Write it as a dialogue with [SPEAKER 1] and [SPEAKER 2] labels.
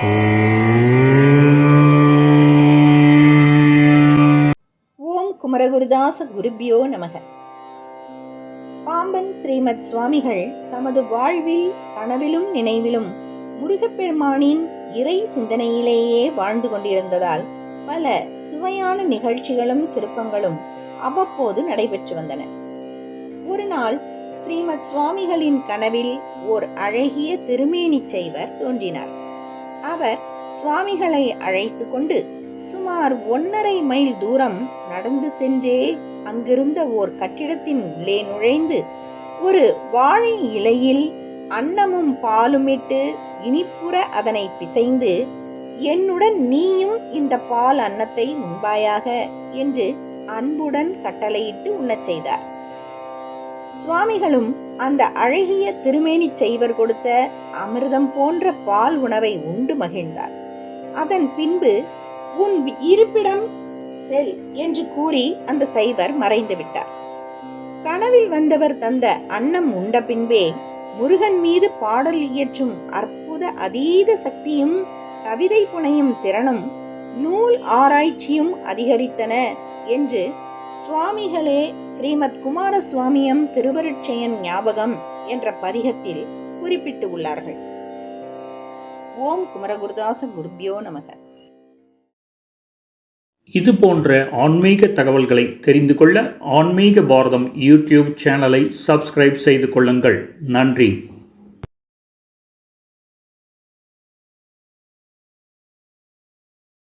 [SPEAKER 1] ஓம் குமரகுருதாச குருபியோ நமக. பாம்பன் ஸ்ரீமத் சுவாமிகள் தமது வாழ்வில் கனவிலும் நினைவிலும் முருகப்பெருமானின் இறை சிந்தனையிலேயே வாழ்ந்து கொண்டிருந்ததால் பல சுவையான நிகழ்ச்சிகளும் திருப்பங்களும் அவ்வப்போது நடைபெற்று வந்தன. ஒரு நாள் ஸ்ரீமத் சுவாமிகளின் கனவில் ஓர் அழகிய திருமேனி செய்வர் தோன்றினார். அவர் சுவாமிகளை அழைத்து கொண்டு சுமார் ஒன்னரை மைல் தூரம் நடந்து சென்றே அங்கிருந்த ஓர் கட்டிடத்தின் உள்ளே நுழைந்து ஒரு வாழை இலையில் அன்னமும் பாலுமிட்டு இனிப்புற அதனை பிசைந்து என்னுடன் நீயும் இந்த பால் அன்னத்தை உண்பாயாக என்று அன்புடன் கட்டளையிட்டு உண்ணச் செய்தார். சுவாமிகளும் அந்த அழகிய திருமேனிச் செய்வர் கொடுத்த அமிர்தம் போன்ற பால் உணவை உண்டு மகிழ்ந்தார். அதன் பின்பு உன் இருப்பிடம் செல் என்று கூறி அந்த சைவர் மறைந்து விட்டார். கனவில் வந்தவர் தந்த அன்னம் உண்ட பின்பே முருகன் மீது பாடல் இயற்றும் அற்புத அதீத சக்தியும் கவிதை புனையும் திறனும் நூல் ஆராய்ச்சியும் அதிகரித்தன என்று சுவாமிகளே ஸ்ரீமத் குமாரசுவாமியம் திருவருட்செயன் ஞாபகம் என்ற பதிகத்தில் குறிப்பிட்டு உள்ளார்கள் ஓம் குமரகுருதாச குருபியோ நமக.
[SPEAKER 2] இது போன்ற ஆன்மீக தகவல்களை தெரிந்து கொள்ள ஆன்மீக பாரதம் யூடியூப் சேனலை சப்ஸ்கிரைப் செய்து கொள்ளுங்கள். நன்றி.